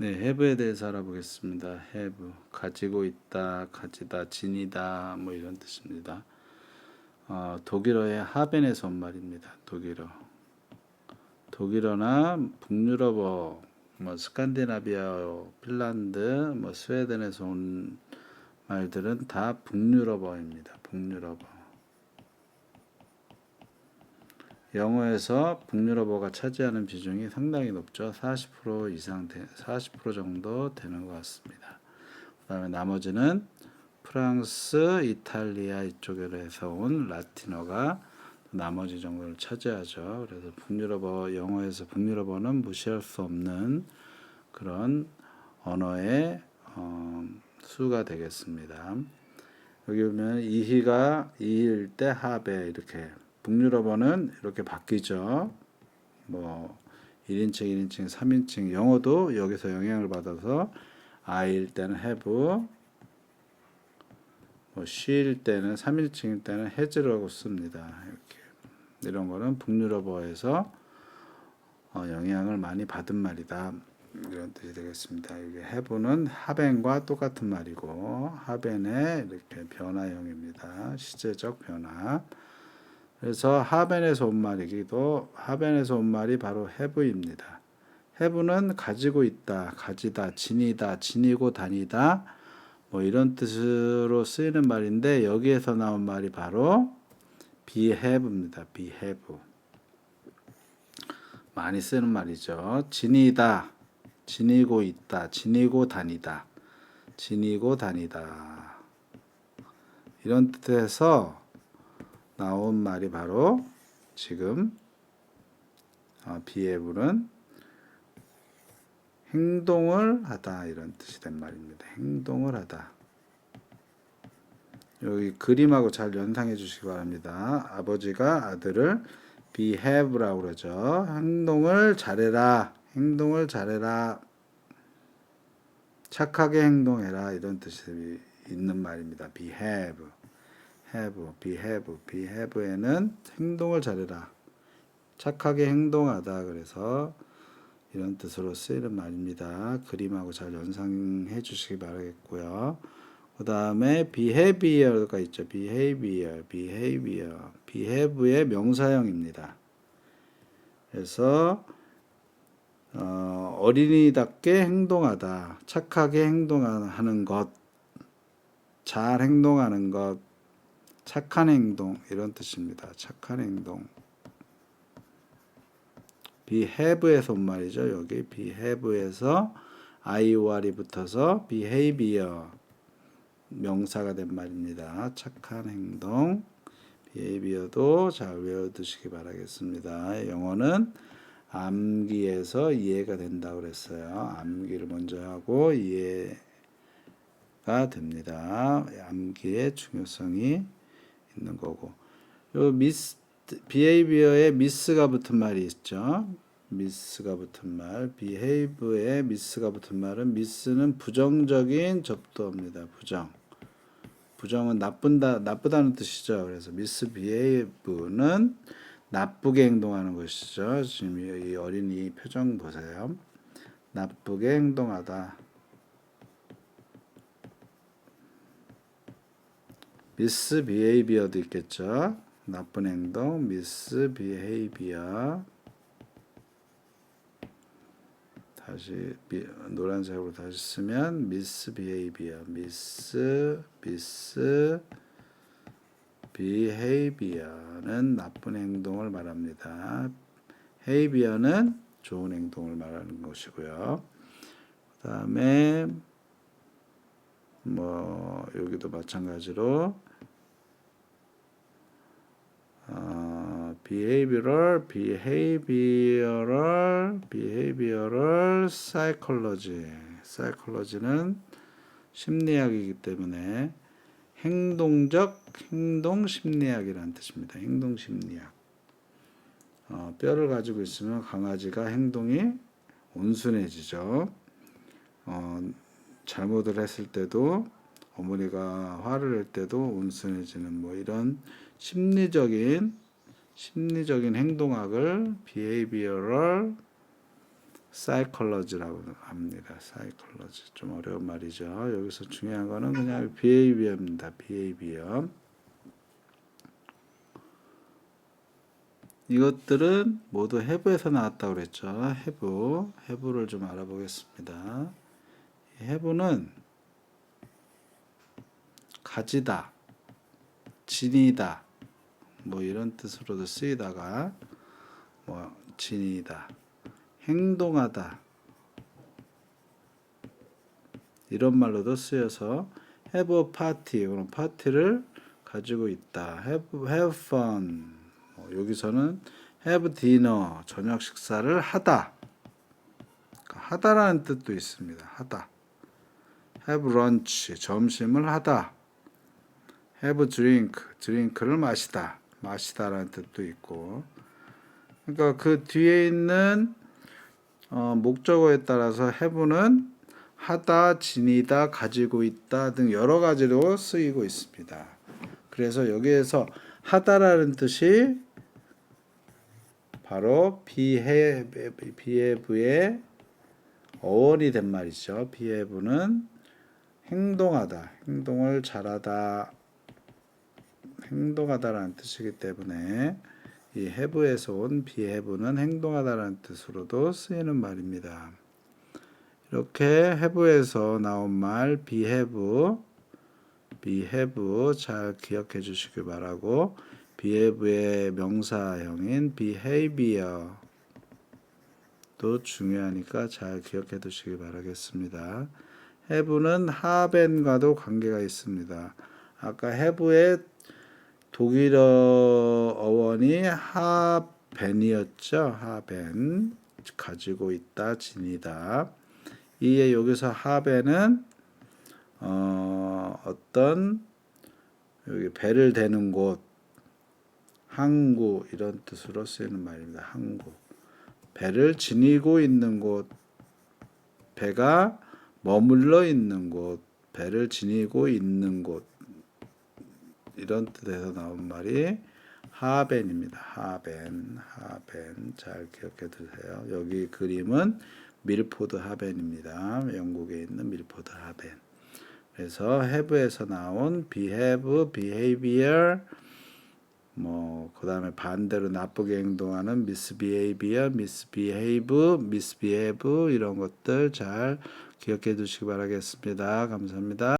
네, have에 대해서 알아보겠습니다. have 가지고 있다, 가지다, 지니다 뭐 이런 뜻입니다. 어, 독일어의 하벤에서 온 말입니다. 독일어. 독일어나 북유럽어, 뭐 스칸디나비아어, 핀란드, 뭐 스웨덴에서 온 말들은 다 북유럽어입니다. 북유럽어. 영어에서 북유럽어가 차지하는 비중이 상당히 높죠. 40% 이상, 되, 40% 정도 되는 것 같습니다. 그 다음에 나머지는 프랑스, 이탈리아 이쪽에서 온 라틴어가 나머지 정도를 차지하죠. 그래서 북유럽어 영어에서 북유럽어는 무시할 수 없는 그런 언어의 어, 수가 되겠습니다. 여기 보면 이희가 이일 때 하베 이렇게 북유럽어는 이렇게 바뀌죠. 뭐 1인칭, 1인칭, 3인칭 영어도 여기서 영향을 받아서 I일 때는 have 뭐 she일 때는 3인칭일 때는 has라고 씁니다. 이렇게 이런 거는 북유럽어에서 어, 영향을 많이 받은 말이다. 이런 뜻이 되겠습니다. 여기 have는 haven과 똑같은 말이고 haven의 이렇게 변화형입니다. 시제적 변화. 그래서 하벤에서 온 말이기도 하벤에서 온 말이 바로 have입니다. have는 가지고 있다, 가지다, 지니다, 지니고 다니다 뭐 이런 뜻으로 쓰이는 말인데 여기에서 나온 말이 바로 behave입니다. behave. 많이 쓰는 말이죠. 지니다, 지니고 있다, 지니고 다니다, 지니고 다니다. 이런 뜻에서 나온 말이 바로 지금 어, behave는 행동을 하다 이런 뜻이 된 말입니다. 행동을 하다. 여기 그림하고 잘 연상해 주시기 바랍니다. 아버지가 아들을 behave라고 그러죠. 행동을 잘해라. 행동을 잘해라. 착하게 행동해라. 이런 뜻이 있는 말입니다. behave. Have, behave, behave에는 행동을 잘해라. 착하게 행동하다. 그래서 이런 뜻으로 쓰이는 말입니다. 그림하고 잘 연상해 주시기 바라겠고요. 그 다음에 behavior가 있죠. behavior, behavior, behave의 명사형입니다. 그래서 어, 어린이답게 행동하다, 착하게 행동하는 것, 잘 행동하는 것, 착한 행동 이런 뜻입니다. 착한 행동. behave에서 온 말이죠. 여기 behave에서 ior이 붙어서 behavior 명사가 된 말입니다. 착한 행동. behavior도 잘 외워두시기 바라겠습니다. 영어는 암기에서 이해가 된다고 그랬어요. 암기를 먼저 하고 이해가 됩니다. 암기의 중요성이 있는 거고. 요 미스 behavior에 미스가 붙은 말이 있죠. 미스가 붙은 말, behave에 미스가 붙은 말은 미스는 부정적인 접두어입니다. 부정. 부정은 나쁜다, 나쁘다는 뜻이죠. 그래서 misbehave는 나쁘게 행동하는 것이죠. 지금 이 어린이 표정 보세요. 나쁘게 행동하다. Misbehavior도 있겠죠. 나쁜 행동, misbehavior. 다시 미, 노란색으로 다시 쓰면 misbehavior, miss, miss, behavior는 나쁜 행동을 말합니다. behavior는 좋은 행동을 말하는 것이고요. 그 다음에 뭐 여기도 마찬가지로 behavioral, behavioral, behavioral psychology. psychology는 심리학이기 때문에 행동적 행동 심리학이라는 뜻입니다. 행동 심리학. 어, 뼈를 가지고 있으면 강아지가 행동이 온순해지죠. 어, 잘못을 했을 때도 어머니가 화를 낼 때도 온순해지는 뭐 이런 심리적인 심리적인 행동학을 behavioral 사이컬러지라고 합니다. 사이컬러지 좀 어려운 말이죠. 여기서 중요한 거는 그냥 behavior입니다. behavior. 이것들은 모두 have에서 나왔다고 그랬죠. have, have를 좀 알아보겠습니다. 이 have는 가지다, 지니다, 뭐 이런 뜻으로도 쓰이다가 뭐 지니다, 행동하다 이런 말로도 쓰여서 have a party 그럼 파티를 가지고 있다. have have fun. 뭐 여기서는 have dinner 저녁 식사를 하다. 그러니까 하다라는 뜻도 있습니다. 하다. have lunch 점심을 하다. have drink drink를 마시다 마시다라는 뜻도 있고 그러니까 그 뒤에 있는 어, 목적어에 따라서 have는 하다, 지니다, 가지고 있다 등 여러 가지로 쓰이고 있습니다. 그래서 여기에서 하다라는 뜻이 바로 behave, behave의 어원이 된 말이죠. behave는 행동하다, 행동을 잘하다, 행동하다라는 뜻이기 때문에 이 have에서 온 behave는 행동하다라는 뜻으로도 쓰이는 말입니다. 이렇게 have에서 나온 말 behave, behave 잘 기억해 주시길 바라고 behave의 명사형인 behavior 도 중요하니까 잘 기억해 두시기 바라겠습니다. have는 have과도 관계가 있습니다. 아까 have의 독일어 어원이 하벤이었죠. 하벤 가지고 있다, 지니다. 이에 여기서 하벤은 어, 어떤 여기 배를 대는 곳, 항구 이런 뜻으로 쓰이는 말입니다. 항구. 배를 지니고 있는 곳, 배가 머물러 있는 곳, 배를 지니고 있는 곳 이런 뜻에서 나온 말이 하벤입니다. 하벤, 하벤 잘 기억해 두세요. 여기 그림은 밀포드 하벤입니다. 영국에 있는 밀포드 하벤. 그래서 have에서 나온 behave, behavior, 뭐 그다음에 반대로 나쁘게 행동하는 misbehavior, misbehave, misbehave 이런 것들 잘 기억해 두시기 바라겠습니다. 감사합니다.